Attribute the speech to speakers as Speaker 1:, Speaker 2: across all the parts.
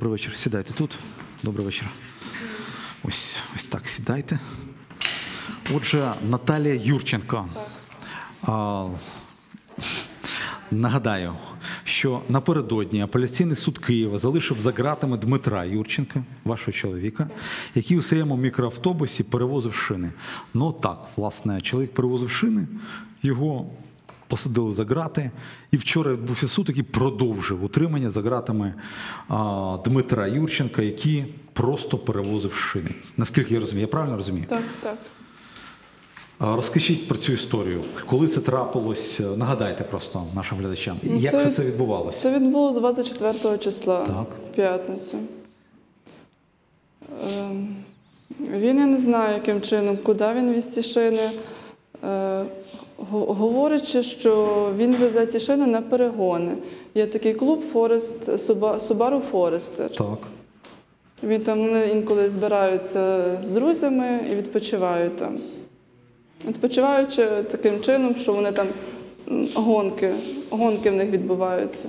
Speaker 1: Добрий вечір. Сідайте тут. Добрий вечір. Ось, ось так сідайте. Отже, Наталія Юрченко. А, нагадаю, що напередодні апеляційний суд Києва залишив за ґратами Дмитра Юрченка, вашого чоловіка, який у своєму мікроавтобусі перевозив шини. Ну так, власне, чоловік перевозив шини, його посадили за ґрати. І вчора відбувся суд, який продовжив утримання за ґратами Дмитра Юрченка, який просто перевозив шини. Наскільки я розумію, я правильно розумію?
Speaker 2: Так, так.
Speaker 1: Розкажіть про цю історію. Коли це трапилось? Нагадайте просто нашим глядачам.
Speaker 2: Ну,
Speaker 1: Як
Speaker 2: це-
Speaker 1: це відбувалося?
Speaker 2: Це відбулося 24 числа,
Speaker 1: Так.
Speaker 2: п'ятницю. Ем, Він я не знаю, яким чином, куди він віз ці шини. Е, го- Говорячи, що він везе ті шини на перегони. Є такий клуб Форест, Subaru Forester.
Speaker 1: Так.
Speaker 2: Він там вони інколи збираються з друзями і відпочивають там. Відпочиваючи таким чином, що вони там гонки, гонки в них відбуваються.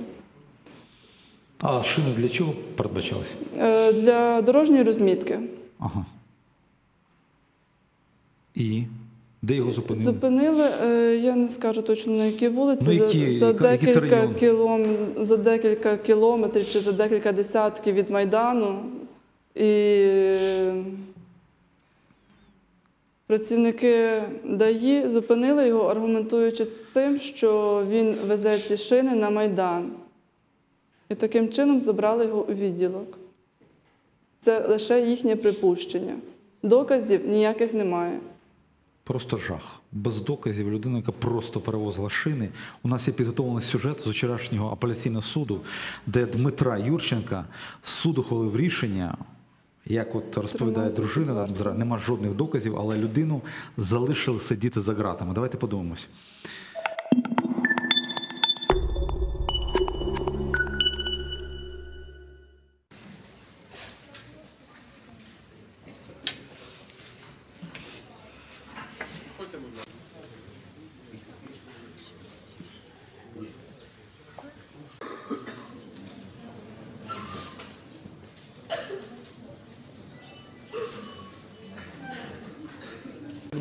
Speaker 1: А шини для чого передбачалися?
Speaker 2: Е, Для дорожньої розмітки.
Speaker 1: Ага. І де його зупинили?
Speaker 2: Зупинили, е, я не скажу точно на якій вулиці,
Speaker 1: Ну,
Speaker 2: за-
Speaker 1: які-
Speaker 2: за,
Speaker 1: це
Speaker 2: декілька кілом, за декілька кілометрів чи за декілька десятків від Майдану. І працівники ДАІ зупинили його, аргументуючи тим, що він везе ці шини на Майдан. І таким чином забрали його у відділок. Це лише їхнє припущення. Доказів ніяких немає.
Speaker 1: Просто жах. Без доказів людина, яка просто перевозила шини. У нас є підготовлений сюжет з вчорашнього апеляційного суду, де Дмитра Юрченка суд ухвалив рішення. Як от розповідає дружина, нема жодних доказів, але людину залишили сидіти за ґратами. Давайте подивимось.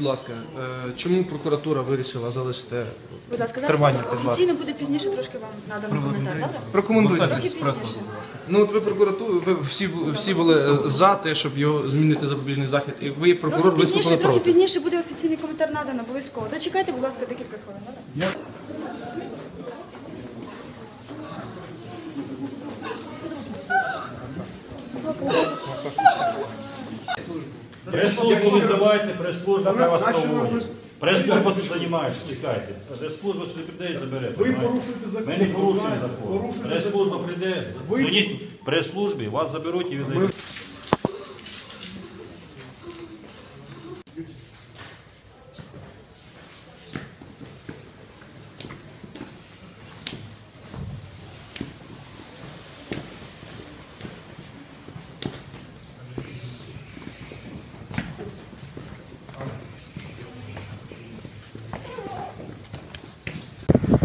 Speaker 3: Будь ласка, е, чому прокуратура вирішила залишити
Speaker 4: Будь ласка,
Speaker 3: Тривання під вартою.
Speaker 4: офіційно буде пізніше трошки вам надано коментар, добре?
Speaker 3: Прокоментуйте.
Speaker 4: Трохи пізніше.
Speaker 3: Ну от ви прокуратура, ви всі всі були е, за те, щоб його змінити запобіжний захід, і ви прокурор
Speaker 4: Трохи
Speaker 3: виступили
Speaker 4: пізніше, трохи
Speaker 3: проти.
Speaker 4: пізніше буде офіційний коментар надано обов'язково. Зачекайте, будь ласка, декілька хвилин, добре?
Speaker 5: Прес-службу визивайте, прес-служба для вас проводить. Прес-служба ти займаєшся, чекайте. Прес-служба сюди прийде і забере. Ви порушуєте закон. Ми не порушуємо закон. Прес-служба прийде, дзвоніть прес-службі, вас заберуть і ви зайдете.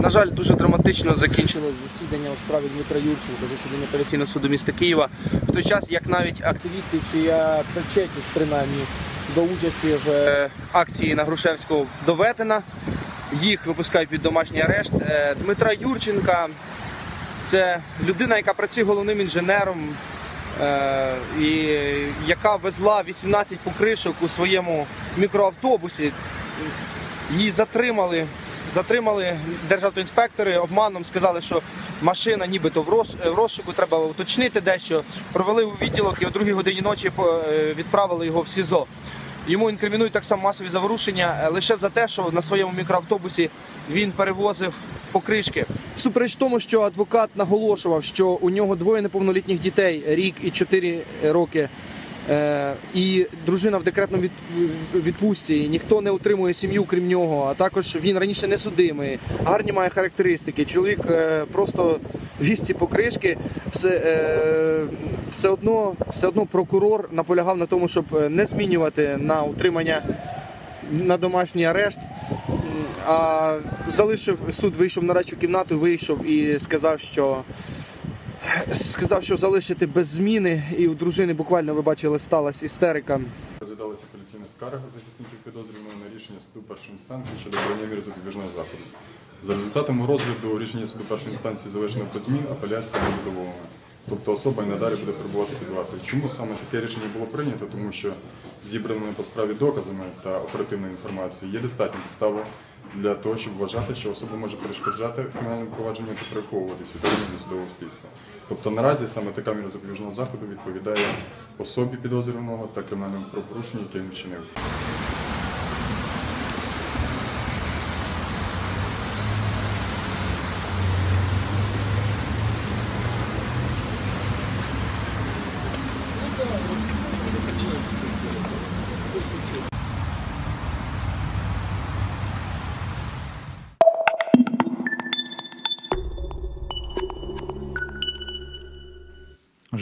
Speaker 3: На жаль, дуже драматично закінчилось засідання у справі Дмитра Юрченка, засідання апеляційного суду міста Києва. В той час, як навіть активістів, чия причетність принаймні до участі в е, акції на Грушевського доведена, їх випускають під домашній арешт. Е, Дмитра Юрченка це людина, яка працює головним інженером, е, і яка везла 18 покришок у своєму мікроавтобусі. Її затримали. Затримали державтоінспектори обманом, сказали, що машина нібито в розшуку, треба уточнити дещо. Провели у відділок і о другій годині ночі е, відправили його в СІЗО. Йому інкримінують так само масові заворушення е, лише за те, що на своєму мікроавтобусі він перевозив покришки. Супереч тому, що адвокат наголошував, що у нього двоє неповнолітніх дітей, рік і чотири роки. Е, і дружина в декретному від, відпустці, ніхто не утримує сім'ю, крім нього. А також він раніше не судимий, гарні має характеристики. Чоловік е, просто віз ці покришки. Все, е, все, одно, все одно прокурор наполягав на тому, щоб не змінювати на утримання на домашній арешт. А залишив суд, вийшов на речу кімнату, вийшов і сказав, що Сказав, що залишити без зміни, і у дружини буквально ви бачили, сталася істерика.
Speaker 6: Розглядалася апеляційна скарга захисників підозрюваного на рішення суду першої інстанції щодо обрання мір запобіжного заходу. За результатами розгляду рішення суду першої інстанції залишено без змін, апеляція не задоволена. Тобто особа і надалі буде перебувати під вартою. Чому саме таке рішення було прийнято? Тому що зібраними по справі доказами та оперативною інформацією є достатньо підстави для того, щоб вважати, що особа може перешкоджати кримінальному провадженню та приховуватись від органів судового слідства. Тобто наразі саме така міра запобіжного заходу відповідає особі підозрюваного та кримінальному правопорушенню, яке він вчинив.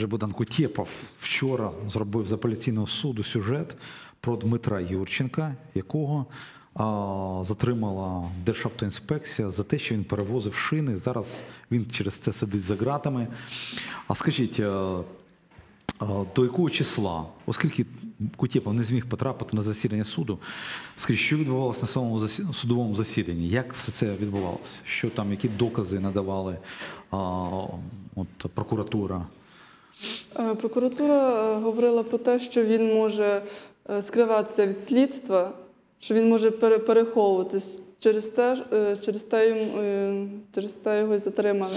Speaker 1: Вже Богдан Кутєпов вчора зробив з апеляційного суду сюжет про Дмитра Юрченка, якого а, затримала Державтоінспекція за те, що він перевозив шини. Зараз він через це сидить за ґратами. А скажіть, а, а, до якого числа, оскільки Кутєпов не зміг потрапити на засідання суду, скажіть, що відбувалося на самому засі- судовому засіданні? Як все це відбувалося? Що там, які докази надавали а, от, прокуратура?
Speaker 2: Е, Прокуратура е, говорила про те, що він може е, скриватися від слідства, що він може пере- переховуватись через те, через те, через те його й затримали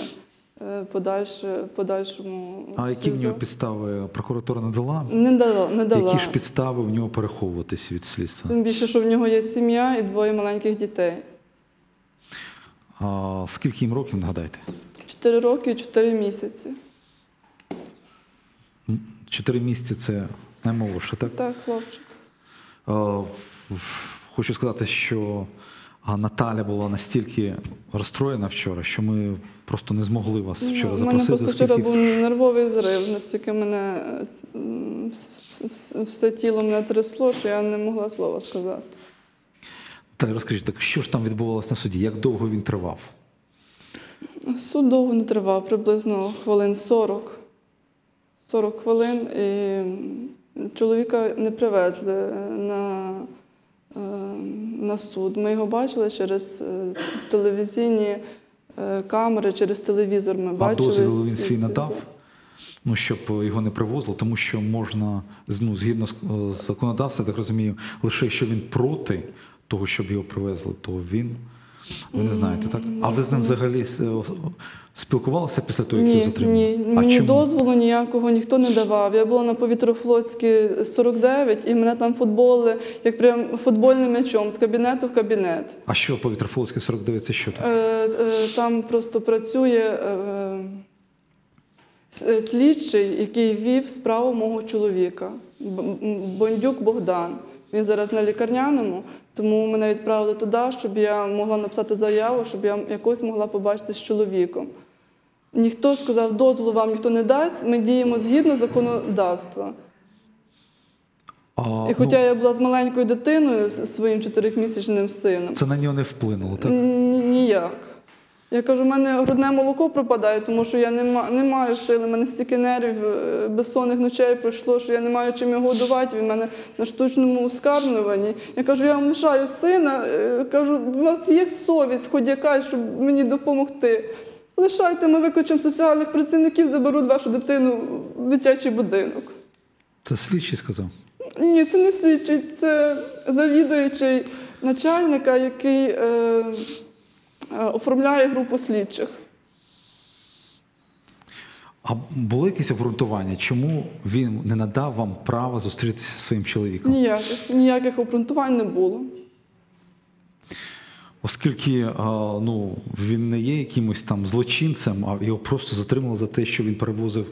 Speaker 2: подальше, подальшому.
Speaker 1: А які в нього підстави прокуратура не дала?
Speaker 2: Не дала, не дала.
Speaker 1: Які ж підстави в нього переховуватись від слідства?
Speaker 2: Тим більше, що в нього є сім'я і двоє маленьких дітей.
Speaker 1: А, скільки їм років, нагадайте?
Speaker 2: Чотири роки і чотири місяці.
Speaker 1: Чотири місяці це наймолодше, так?
Speaker 2: Так, хлопчик.
Speaker 1: В- хочу сказати, що Наталя була настільки розстроєна вчора, що ми просто не змогли вас вчора
Speaker 2: Ну, У мене
Speaker 1: запросити.
Speaker 2: просто вчора був нервовий зрив, настільки мене е, все тіло мене трясло, що я не могла слова сказати.
Speaker 1: Та й розкажіть, так що ж там відбувалося на суді? Як довго він тривав?
Speaker 2: Суд довго не тривав, приблизно хвилин 40. 40 хвилин і чоловіка не привезли на, е, на суд. Ми його бачили через е, телевізійні е, камери, через телевізор. Ми
Speaker 1: А
Speaker 2: бачили.
Speaker 1: дозвіл він свій надав? Ну, щоб його не привозили, тому що можна, ну, згідно з е, з законодавства, я так розумію, лише якщо він проти того, щоб його привезли, то він. Ви не знаєте, так? А ви з ним взагалі спілкувалися після того, як його затримали?
Speaker 2: ні,
Speaker 1: А
Speaker 2: мені
Speaker 1: чому?
Speaker 2: дозволу ніякого ніхто не давав. Я була на повітрофлотській 49, і мене там футболи, як прям футбольним м'ячом з кабінету в кабінет.
Speaker 1: А що Повітрофлотський 49 це що там?
Speaker 2: Е, е, Там просто працює е, е, слідчий, який вів справу мого чоловіка, Бондюк Богдан. Він зараз на лікарняному, тому мене відправили туди, щоб я могла написати заяву, щоб я якось могла побачити з чоловіком. Ніхто сказав, дозволу вам ніхто не дасть, ми діємо згідно законодавства.
Speaker 1: А,
Speaker 2: І хоча
Speaker 1: ну,
Speaker 2: я була з маленькою дитиною, з своїм чотирьохмісячним сином,
Speaker 1: це на нього не вплинуло, так?
Speaker 2: Ні- Ніяк. Я кажу, в мене грудне молоко пропадає, тому що я не, не маю сили, в мене стільки нервів, е, безсонних ночей пройшло, що я не маю чим його годувати, він мене на штучному вскармлюванні. Я кажу, я вам лишаю сина, е, кажу, у вас є совість, хоч якась, щоб мені допомогти. Лишайте, ми викличемо соціальних працівників, заберуть вашу дитину в дитячий будинок.
Speaker 1: Це слідчий сказав.
Speaker 2: Ні, це не слідчий, це завідуючий начальника, який е, оформляє групу слідчих.
Speaker 1: А було якесь обґрунтування, чому він не надав вам права зустрітися зі своїм чоловіком?
Speaker 2: Ніяких, ніяких обґрунтувань не було.
Speaker 1: Оскільки ну, він не є якимось там злочинцем, а його просто затримали за те, що він перевозив.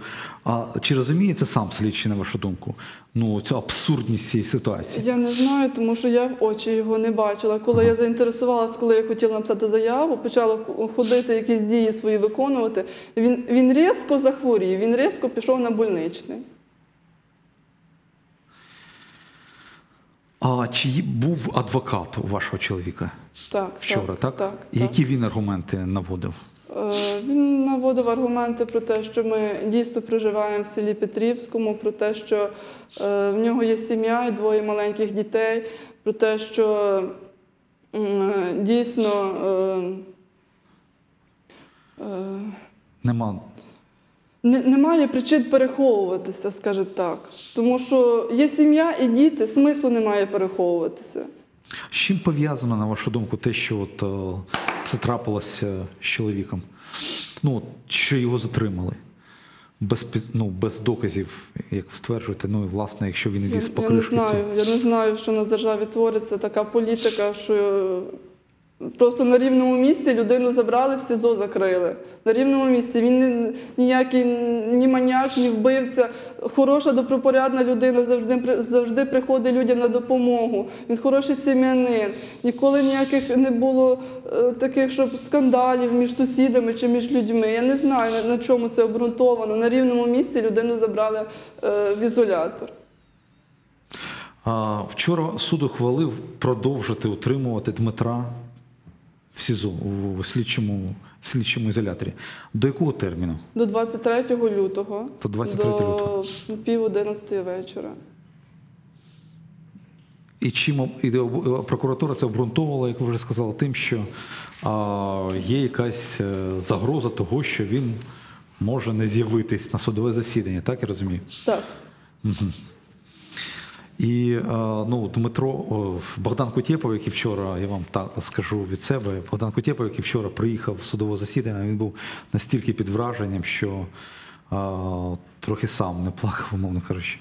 Speaker 1: А чи розуміє це сам слідчий, на вашу думку? Ну, цю абсурдність цієї ситуації?
Speaker 2: Я не знаю, тому що я в очі його не бачила. Коли я заінтересувалася, коли я хотіла написати заяву, почала ходити якісь дії свої виконувати. Він, він різко захворів, він різко пішов на больничний.
Speaker 1: А чи був адвокат у вашого чоловіка
Speaker 2: Так,
Speaker 1: вчора, так?
Speaker 2: так,
Speaker 1: І
Speaker 2: так.
Speaker 1: які він аргументи наводив?
Speaker 2: Е, Він наводив аргументи про те, що ми дійсно проживаємо в селі Петрівському, про те, що е, в нього є сім'я і двоє маленьких дітей, про те, що дійсно е,
Speaker 1: Нема.
Speaker 2: Не- немає причин переховуватися, скажімо так. Тому що є сім'я і діти, смислу немає переховуватися.
Speaker 1: З чим пов'язано, на вашу думку, те, що от, е, це трапилося з чоловіком? Ну, що його затримали? Без, ну, без доказів, як ви стверджуєте, ну і власне, якщо він віз
Speaker 2: Я не знаю, я не знаю, що в нас в державі твориться така політика, що просто на рівному місці людину забрали, в СІЗО закрили. На рівному місці. Він не, ніякий ні маняк, ні вбивця. Хороша, добропорядна людина завжди, завжди приходить людям на допомогу. Він хороший сім'янин. Ніколи ніяких не було е, таких, щоб скандалів між сусідами чи між людьми. Я не знаю, на, на чому це обґрунтовано. На рівному місці людину забрали е, в ізолятор.
Speaker 1: А, вчора суд ухвалив продовжити утримувати Дмитра в СІЗО, у слідчому, в слідчому ізоляторі. До якого терміну?
Speaker 2: До 23 лютого.
Speaker 1: До 23 лютого.
Speaker 2: До пів одинадцятої вечора.
Speaker 1: І чим і прокуратура це обґрунтовувала, як ви вже сказали, тим, що а, є якась е, загроза того, що він може не з'явитись на судове засідання, так я розумію?
Speaker 2: Так.
Speaker 1: І е, ну, Дмитро Богдан Кутєпов, який вчора, я вам так скажу від себе, Богдан Кутєпов, який вчора приїхав в судове засідання, він був настільки під враженням, що трохи сам не плакав, умовно кажучи.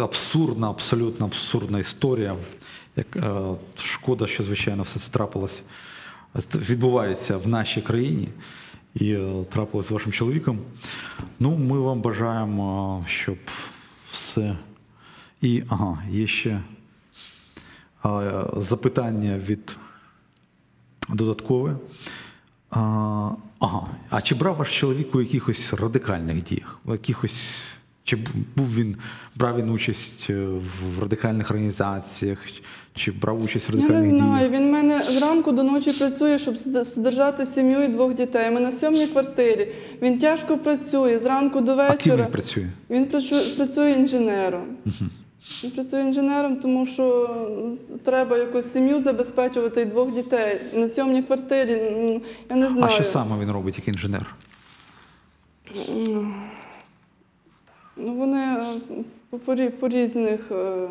Speaker 1: Абсурдна, абсолютно абсурдна історія. Як, е, шкода, що звичайно все це трапилось, відбувається в нашій країні і е, трапилось з вашим чоловіком. Ну, ми вам бажаємо, щоб все. І ага, є ще а, запитання від додаткове. А, ага. А чи брав ваш чоловік у якихось радикальних діях? У якихось, чи був він, брав він участь е, в радикальних організаціях, чи брав участь в
Speaker 2: Я не знаю.
Speaker 1: діях?
Speaker 2: Він в мене зранку до ночі працює, щоб содержати сім'ю і двох дітей. Ми на сьомій квартирі. Він тяжко працює зранку до
Speaker 1: А ким він працює?
Speaker 2: Він працю- працює інженером. Він працює інженером, тому що треба якусь сім'ю забезпечувати і двох дітей. На сьомій квартирі я не знаю.
Speaker 1: А що саме він робить як інженер?
Speaker 2: Ну, вони е, по, по, рі- по різних. е,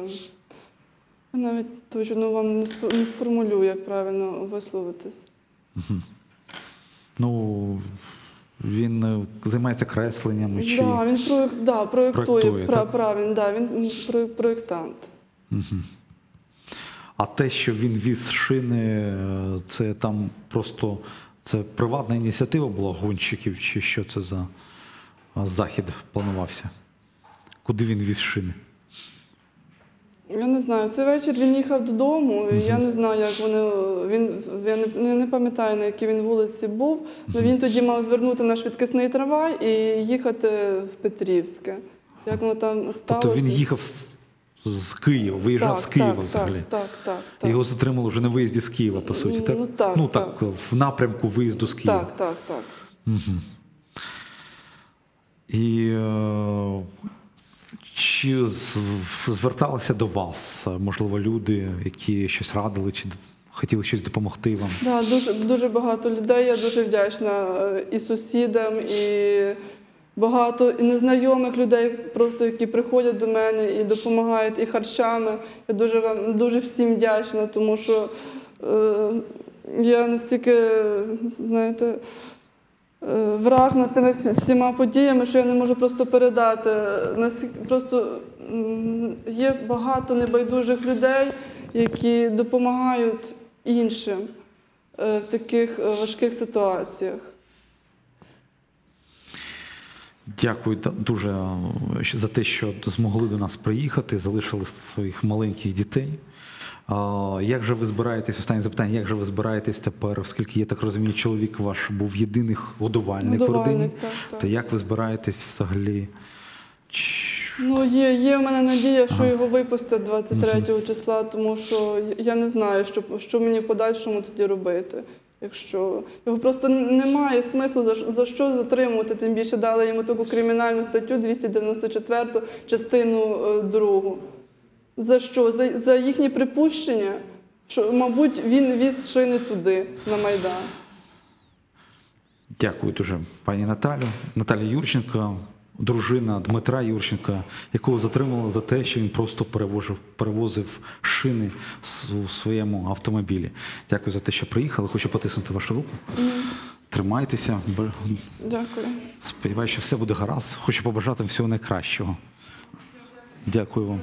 Speaker 2: Я навіть точно вам не сформулюю, як правильно висловитись.
Speaker 1: Ну, він е, займається кресленнями чи.
Speaker 2: Да, він проєк, да, проєктує,
Speaker 1: Проєктує,
Speaker 2: пра, правильно, да, він про- проєктант.
Speaker 1: А те, що він віз шини, е, це там просто це приватна ініціатива була гонщиків, чи що це за захід планувався? Куди він віз шини?
Speaker 2: Я не знаю, цей вечір він їхав додому. і Я не знаю, як вони. Він я не, не пам'ятаю, на якій він вулиці був. але він тоді мав звернути на швидкісний трамвай і їхати в Петрівське. Як воно там сталося?
Speaker 1: Тобто він їхав з, з Києва, виїжджав
Speaker 2: так,
Speaker 1: з Києва
Speaker 2: так,
Speaker 1: взагалі.
Speaker 2: Так, так, так. так.
Speaker 1: Його затримали вже на виїзді з Києва, по суті, так?
Speaker 2: Ну, так,
Speaker 1: ну
Speaker 2: так.
Speaker 1: в напрямку виїзду з Києва.
Speaker 2: Так, так, так.
Speaker 1: І е, чи зверталися до вас, можливо, люди, які щось радили, чи хотіли щось допомогти вам?
Speaker 2: Да, дуже, дуже багато людей. Я дуже вдячна е, і сусідам, і багато і незнайомих людей, просто які приходять до мене і допомагають і харчами. Я дуже вам дуже всім вдячна, тому що е, я настільки, знаєте. Е, Вражена тими всіма подіями, що я не можу просто передати. Просто є багато небайдужих людей, які допомагають іншим е, в таких е, важких ситуаціях.
Speaker 1: Дякую дуже за те, що змогли до нас приїхати, залишили своїх маленьких дітей. Як же ви збираєтесь, останнє запитання, як же ви збираєтесь тепер, оскільки я так розумію, чоловік ваш був єдиний годувальник, в родині,
Speaker 2: так, так.
Speaker 1: то як ви збираєтесь взагалі?
Speaker 2: Ну, є, є в мене надія, що його випустять 23 числа, тому що я не знаю, що, що мені в подальшому тоді робити. Якщо його просто немає смислу за, за що затримувати, тим більше дали йому таку кримінальну статтю 294 частину 2. За що? За, за їхні припущення, що, мабуть, він віз шини туди, на Майдан.
Speaker 1: Дякую дуже, пані Наталю. Наталя Юрченко, дружина Дмитра Юрченка, якого затримали за те, що він просто перевозив, перевозив шини у своєму автомобілі. Дякую за те, що приїхали. Хочу потиснути вашу руку. Тримайтеся.
Speaker 2: Дякую.
Speaker 1: Сподіваюся, що все буде гаразд. Хочу побажати всього найкращого. Дякую вам.